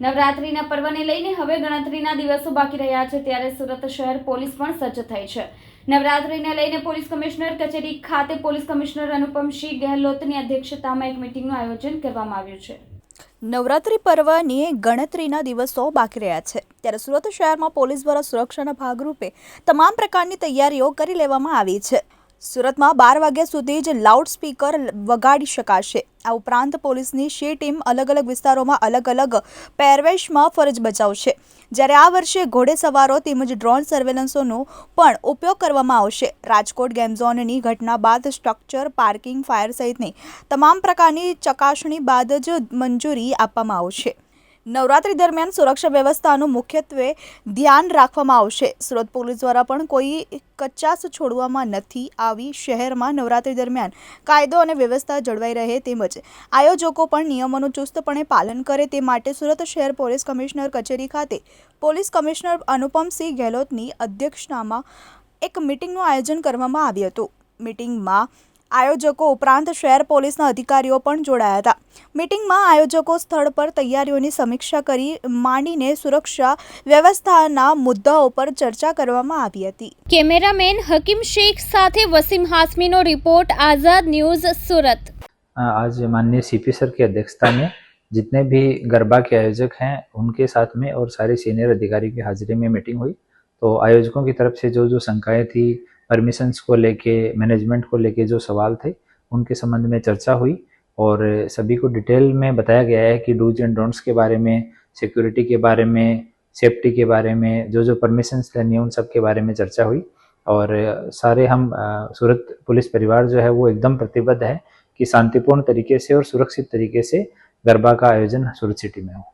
નવરાત્રીના પર્વને લઈને હવે ગણતરીના દિવસો બાકી રહ્યા છે, ત્યારે સુરત શહેર પોલીસ પણ સજ્જ થઈ છે. નવરાત્રીને લઈને પોલીસ કમિશનર કચેરી ખાતે પોલીસ કમિશનર અનુપમસિંહ ગેહલોતની અધ્યક્ષતામાં એક મિટિંગનું આયોજન કરવામાં આવ્યું છે. નવરાત્રિ પર્વની ગણતરીના દિવસો બાકી રહ્યા છે, ત્યારે સુરત શહેરમાં પોલીસ દ્વારા સુરક્ષાના ભાગરૂપે તમામ પ્રકારની તૈયારીઓ કરી લેવામાં આવી છે. સુરતમાં બાર વાગ્યા સુધી જ લાઉડ સ્પીકર વગાડી શકાશે. આ ઉપરાંત પોલીસની શી ટીમ અલગ અલગ વિસ્તારોમાં અલગ અલગ પહેરવેશમાં ફરજ બજાવશે. જ્યારે આ વર્ષે ઘોડેસવારો તેમજ ડ્રોન સર્વેલન્સોનો પણ ઉપયોગ કરવામાં આવશે. રાજકોટ ગેમ ઝોનની ઘટના બાદ સ્ટ્રક્ચર, પાર્કિંગ, ફાયર સહિતની તમામ પ્રકારની ચકાસણી બાદ જ મંજૂરી આપવામાં આવશે. નવરાત્રી દરમિયાન સુરક્ષા વ્યવસ્થાનું મુખ્યત્વે ધ્યાન રાખવામાં આવશે. સુરત પોલીસ દ્વારા પણ કોઈ કચાસ છોડવામાં નથી આવી. શહેરમાં નવરાત્રી દરમિયાન કાયદો અને વ્યવસ્થા જળવાઈ રહે તેમજ આયોજકો પણ નિયમોનું ચુસ્તપણે પાલન કરે તે માટે સુરત શહેર પોલીસ કમિશનર કચેરી ખાતે પોલીસ કમિશનર અનુપમસિંહ ગેહલોતની અધ્યક્ષતામાં એક મિટિંગનું આયોજન કરવામાં આવ્યું હતું. મિટિંગમાં આયોજકો ઉપરાંત શહેર પોલીસના અધિકારીઓ પણ જોડાયા હતા મિટિંગમાં આયોજકો સ્થળ પર તૈયારીઓની સમીક્ષા કરી માંડીને સુરક્ષા વ્યવસ્થાના મુદ્દાઓ પર ચર્ચા કરવામાં આવી હતી કેમેરામેન હકીમ શેખ સાથે વસીમ હાસમીનો રિપોર્ટ આઝાદ ન્યૂઝ સુરત आज माननीय सीपी सर की अध्यक्षता में जितने भी गरबा के आयोजक हैं उनके साथ में और सारे सीनियर अधिकारी की हाजिरी में मीटिंग हुई तो आयोजकों की तरफ से जो जो शंकाएं थी परमिशंस को लेके मैनेजमेंट को लेके जो सवाल थे, उनके संबंध में चर्चा हुई और सभी को डिटेल में बताया गया है कि डूज एंड डोंट्स के बारे में सिक्योरिटी के बारे में सेफ्टी के बारे में जो जो परमिशंस लेनी है उन सब के बारे में चर्चा हुई और सारे हम सूरत पुलिस परिवार जो है वो एकदम प्रतिबद्ध है कि शांतिपूर्ण तरीके से और सुरक्षित तरीके से गरबा का आयोजन सूरत सिटी में हो।